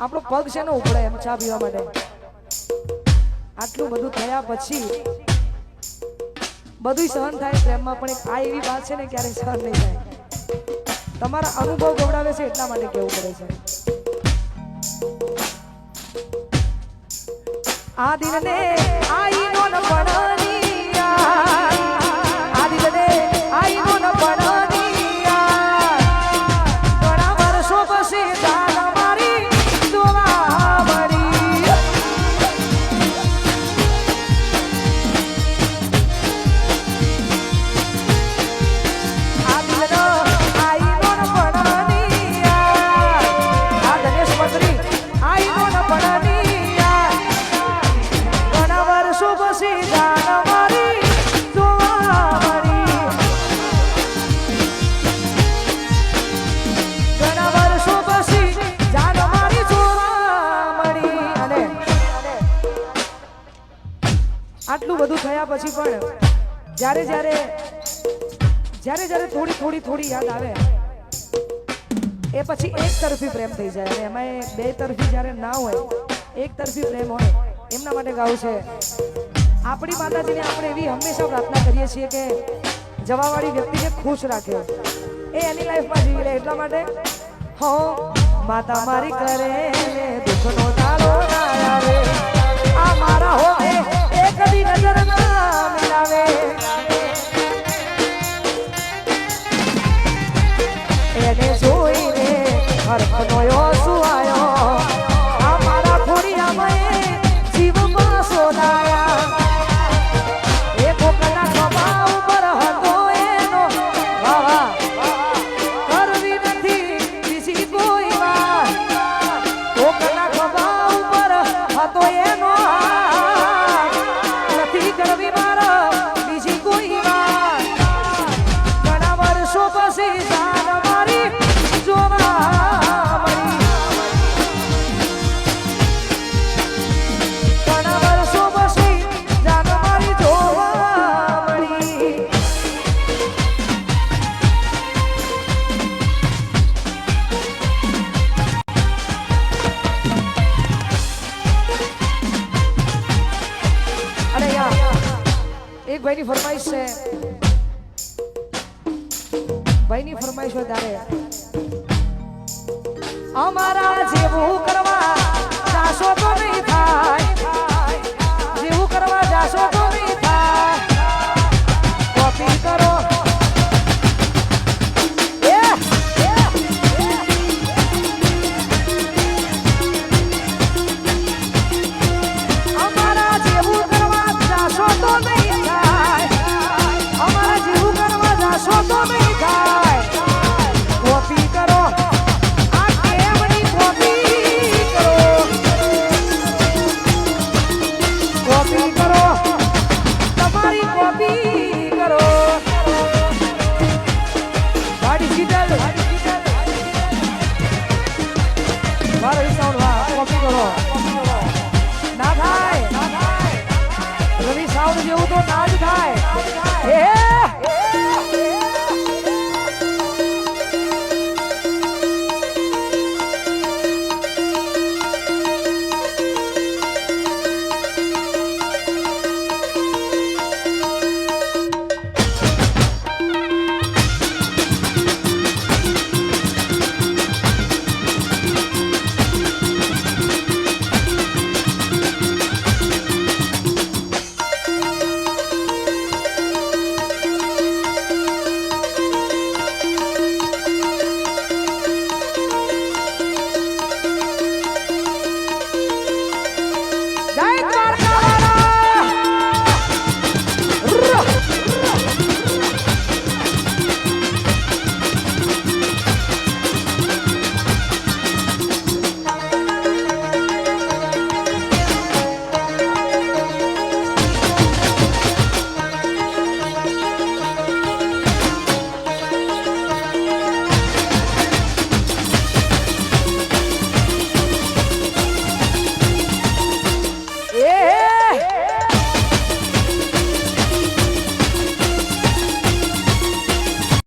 આપણો પગ છે ને ઉપડે એમ ચા પીવા માટે? આટલું બધું થયા પછી બધું સહન થાય પ્રેમમાં, પણ આ એવી વાત છે ને ક્યારેક સહન નહીં થાય. તમારા અનુભવ ગવડાવે છે એટલા માટે કેવું પડે છે. આ દિલને આઈનો ન પડનિયા આટલું બધું થયા પછી પણ જ્યારે જ્યારે જ્યારે જ્યારે થોડી થોડી થોડી યાદ આવે, એ પછી એક તરફી પ્રેમ થઈ જાય અને એમાં બે તરફી જ્યારે ના હોય, એક તરફી પ્રેમ હોય, એમના માટે ગાવું છે. આપણી માતાજીને આપણે એવી હંમેશા પ્રાર્થના કરીએ છીએ કે જવાવાળી વ્યક્તિને ખુશ રાખે. એ એની લાઈફમાં જીવી લે એટલા માટે, હો, માતા મારી કરે, દુઃખનો I'm Hanoi એક ભાઈની ફરમાઈશ છે. ભાઈની ફરમાઈશ હોય ત્યારે. અમારા જેવું કરવા